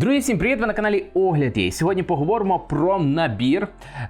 Друзі, всім привіт! Ви на каналі Огляд. Є. Сьогодні поговоримо про набір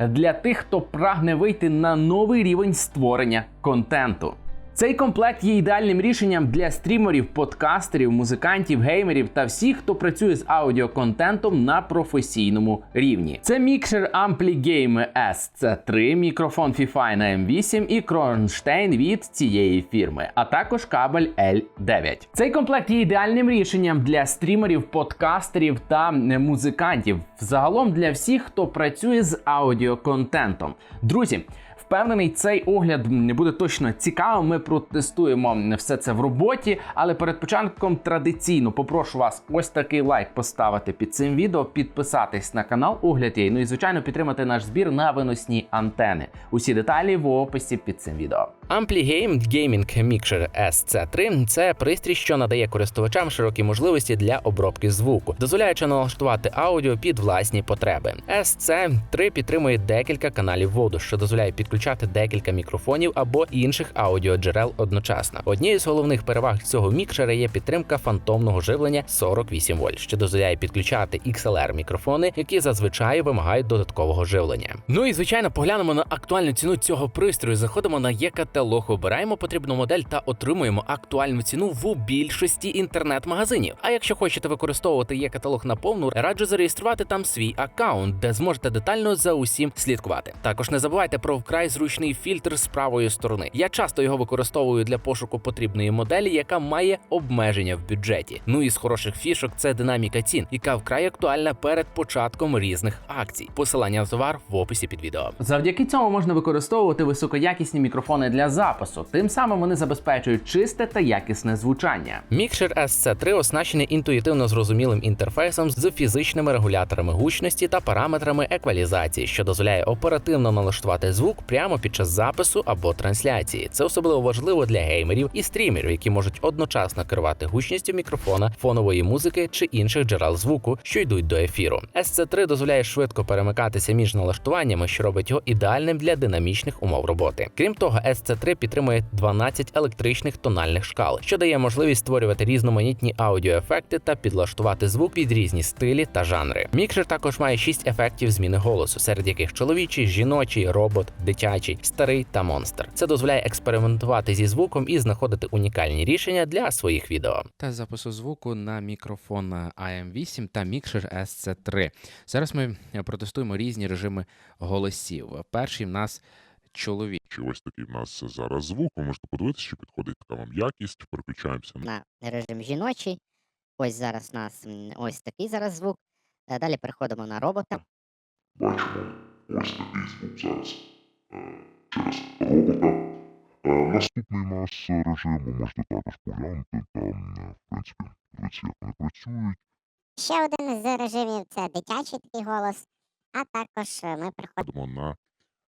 для тих, хто прагне вийти на новий рівень створення контенту. Цей комплект є ідеальним рішенням для стрімерів, подкастерів, музикантів, геймерів та всіх, хто працює з аудіоконтентом на професійному рівні. Це мікшер Ampli-Game SC3, мікрофон Fifine M8 і кронштейн від цієї фірми, а також кабель L9. Цей комплект є ідеальним рішенням для стрімерів, подкастерів та музикантів. Загалом для всіх, хто працює з аудіоконтентом. Друзі. Впевнений, цей огляд буде точно цікавим. Ми протестуємо все це в роботі. Але перед початком традиційно попрошу вас ось такий лайк поставити під цим відео, підписатись на канал Огляд є. Ну і звичайно підтримати наш збір на виносні антени. Усі деталі в описі під цим відео. AmpliGame Gaming Mixer SC3 – це пристрій, що надає користувачам широкі можливості для обробки звуку, дозволяючи налаштувати аудіо під власні потреби. SC3 підтримує декілька каналів воду, що дозволяє підключати декілька мікрофонів або інших аудіоджерел одночасно. Однією з головних переваг цього мікшера є підтримка фантомного живлення 48 вольт, що дозволяє підключати XLR мікрофони, які зазвичай вимагають додаткового живлення. Ну і звичайно, поглянемо на актуальну ціну цього пристрою. Заходимо на є-каталог, обираємо потрібну модель та отримуємо актуальну ціну в більшості інтернет-магазинів. А якщо хочете використовувати є-каталог наповну, раджу зареєструвати там свій аккаунт, де зможете детально за усім слідкувати. Також не забувайте про вкрай зручний фільтр з правої сторони. Я часто його використовую для пошуку потрібної моделі, яка має обмеження в бюджеті. Ну і з хороших фішок це динаміка цін, яка вкрай актуальна перед початком різних акцій. Посилання на товар в описі під відео. Завдяки цьому можна використовувати високоякісні мікрофони для запису. Тим самим вони забезпечують чисте та якісне звучання. Мікшер SC3 оснащений інтуїтивно зрозумілим інтерфейсом з фізичними регуляторами гучності та параметрами еквалізації, що дозволяє оперативно налаштувати звук прямо під час запису або трансляції. Це особливо важливо для геймерів і стрімерів, які можуть одночасно керувати гучністю мікрофона, фонової музики чи інших джерел звуку, що йдуть до ефіру. SC3 дозволяє швидко перемикатися між налаштуваннями, що робить його ідеальним для динамічних умов роботи. Крім того, SC3 підтримує 12 електричних тональних шкал, що дає можливість створювати різноманітні аудіоефекти та підлаштувати звук під різні стилі та жанри. Мікшер також має 6 ефектів зміни голосу, серед яких чоловічий, жіночий, робот, дитячий, старий та монстр. Це дозволяє експериментувати зі звуком і знаходити унікальні рішення для своїх відео. Тест запису звуку на мікрофон AM8 та мікшер SC3. Зараз ми е, протестуємо різні режими голосів. Перший в нас чоловік. Чи ось такий в нас зараз звук. Ви можете подивитися, чи підходить така вам якість. Переключаємося на режим жіночий. Ось зараз у нас ось такий зараз звук. Е, Далі переходимо на робота. бачимо ось такий звук зараз робота. Наступний у нас режим, ви можете також поглянути. Там, е, в принципі, дивіться, як вони працюють. Ще один з режимів це дитячий такий голос, а також е, ми приходимо на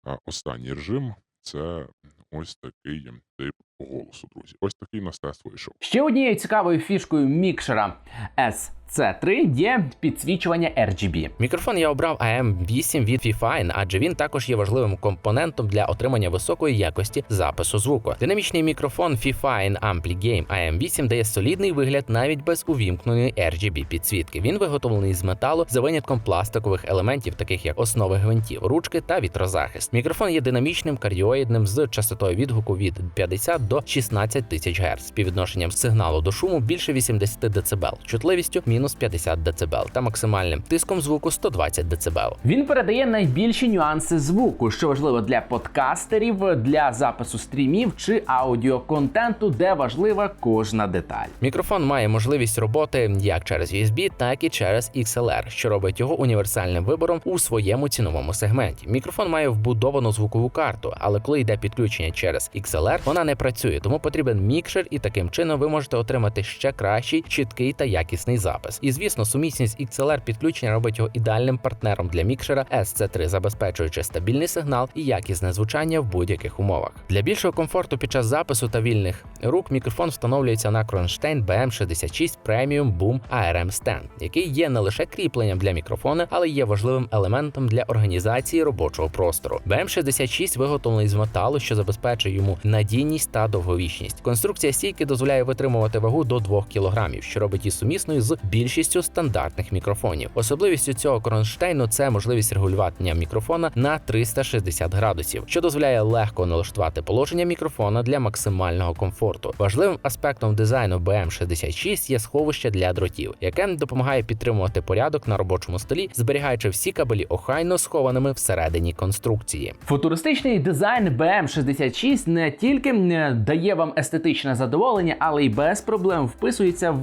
е, останній режим. Це ось такий тип голосу, друзі. Ось такий у нас тест вийшов. Ще однією цікавою фішкою мікшера SC3 є підсвічування RGB. Мікрофон я обрав AM8 від Fifine, адже він також є важливим компонентом для отримання високої якості запису звуку. Динамічний мікрофон Fifine AmpliGame AM8 дає солідний вигляд навіть без увімкненої RGB підсвітки. Він виготовлений з металу за винятком пластикових елементів, таких як основи гвинтів, ручки та вітрозахист. Мікрофон є динамічним кардіоїдним з частотою відгуку від 50 до 16 тисяч Гц, співвідношенням сигналу до шуму більше 80 дБ, чутливістю мінус 50 дБ та максимальним тиском звуку 120 дБ. Він передає найбільші нюанси звуку, що важливо для подкастерів, для запису стрімів чи аудіоконтенту, де важлива кожна деталь. Мікрофон має можливість роботи як через USB, так і через XLR, що робить його універсальним вибором у своєму ціновому сегменті. Мікрофон має вбудовану звукову карту, але коли йде підключення через XLR, вона не працює, тому потрібен мікшер, і таким чином ви можете отримати ще кращий, чіткий та якісний запис. І звісно, сумісність XLR підключення робить його ідеальним партнером для мікшера SC3, забезпечуючи стабільний сигнал і якісне звучання в будь-яких умовах. Для більшого комфорту під час запису та вільних рук мікрофон встановлюється на Kronstein BM66 Premium Boom ARM Stand, який є не лише кріпленням для мікрофона, але є важливим елементом для організації робочого простору. BM66 виготовлений з металу, що забезпечує йому надійність та довговічність. Конструкція стійки дозволяє витримувати вагу до 2 кг, що робить її сумісною з більшістю стандартних мікрофонів. Особливістю цього кронштейну це можливість регулювання мікрофона на 360 градусів, що дозволяє легко налаштувати положення мікрофона для максимального комфорту. Важливим аспектом дизайну BM66 є сховище для дротів, яке допомагає підтримувати порядок на робочому столі, зберігаючи всі кабелі охайно схованими всередині конструкції. Футуристичний дизайн BM66 не тільки е, дає вам естетичне задоволення, але й без проблем вписується в.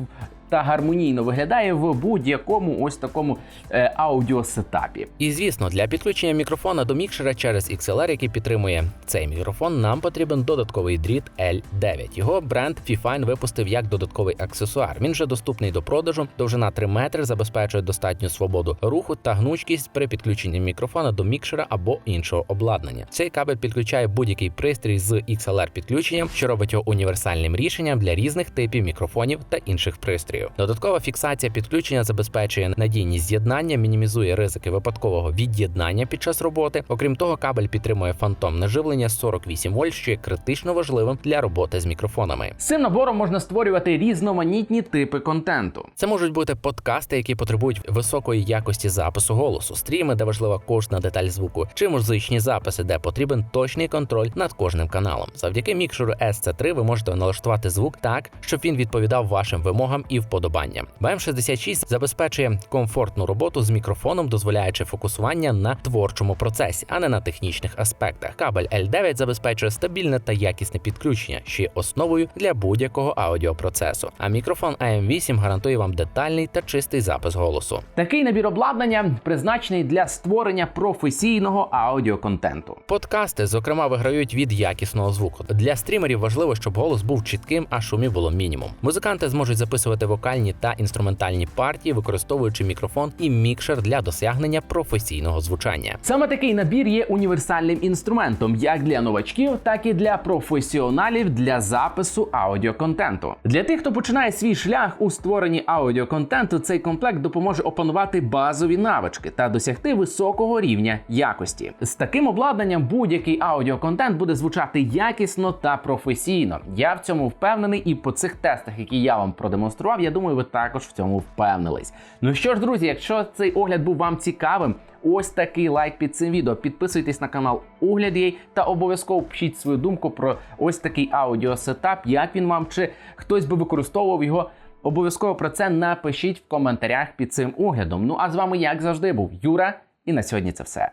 Та гармонійно виглядає в будь-якому ось такому е, аудіосетапі. І звісно, для підключення мікрофона до мікшера через XLR, який підтримує цей мікрофон, нам потрібен додатковий дріт L9. Його бренд Fifine випустив як додатковий аксесуар. Він вже доступний до продажу. Довжина 3 метри забезпечує достатню свободу руху та гнучкість при підключенні мікрофона до мікшера або іншого обладнання. Цей кабель підключає будь-який пристрій з XLR підключенням, що робить його універсальним рішенням для різних типів мікрофонів та інших пристроїв. Додаткова фіксація підключення забезпечує надійність з'єднання, мінімізує ризики випадкового від'єднання під час роботи. Окрім того, кабель підтримує фантомне живлення 48 вольт, що є критично важливим для роботи з мікрофонами. З цим набором можна створювати різноманітні типи контенту. Це можуть бути подкасти, які потребують високої якості запису голосу, стріми, де важлива кожна деталь звуку, чи музичні записи, де потрібен точний контроль над кожним каналом. Завдяки мікшеру SC3 ви можете налаштувати звук так, щоб він відповідав вашим вимогам і вподобанням. BM66 забезпечує комфортну роботу з мікрофоном, дозволяючи фокусування на творчому процесі, а не на технічних аспектах. Кабель L9 забезпечує стабільне та якісне підключення, що є основою для будь-якого аудіопроцесу. А мікрофон AM8 гарантує вам детальний та чистий запис голосу. Такий набір обладнання призначений для створення професійного аудіоконтенту. Подкасти, зокрема, виграють від якісного звуку. Для стрімерів важливо, щоб голос був чітким, а шумів було мінімум. Музиканти зможуть записувати вокальні та інструментальні партії, використовуючи мікрофон і мікшер для досягнення професійного звучання. Саме такий набір є універсальним інструментом як для новачків, так і для професіоналів для запису аудіоконтенту. Для тих, хто починає свій шлях у створенні аудіоконтенту, цей комплект допоможе опанувати базові навички та досягти високого рівня якості. З таким обладнанням будь-який аудіоконтент буде звучати якісно та професійно. Я в цьому впевнений, і по цих тестах, які я вам продемонстрував, я думаю, ви також в цьому впевнились. Ну що ж, друзі, якщо цей огляд був вам цікавим. Ось такий лайк під цим відео. Підписуйтесь на канал Огляд.ua та обов'язково пишіть свою думку про ось такий аудіосетап, як він вам чи хтось би використовував його. Обов'язково про це напишіть в коментарях під цим оглядом. Ну а з вами, як завжди, був Юра, і на сьогодні це все.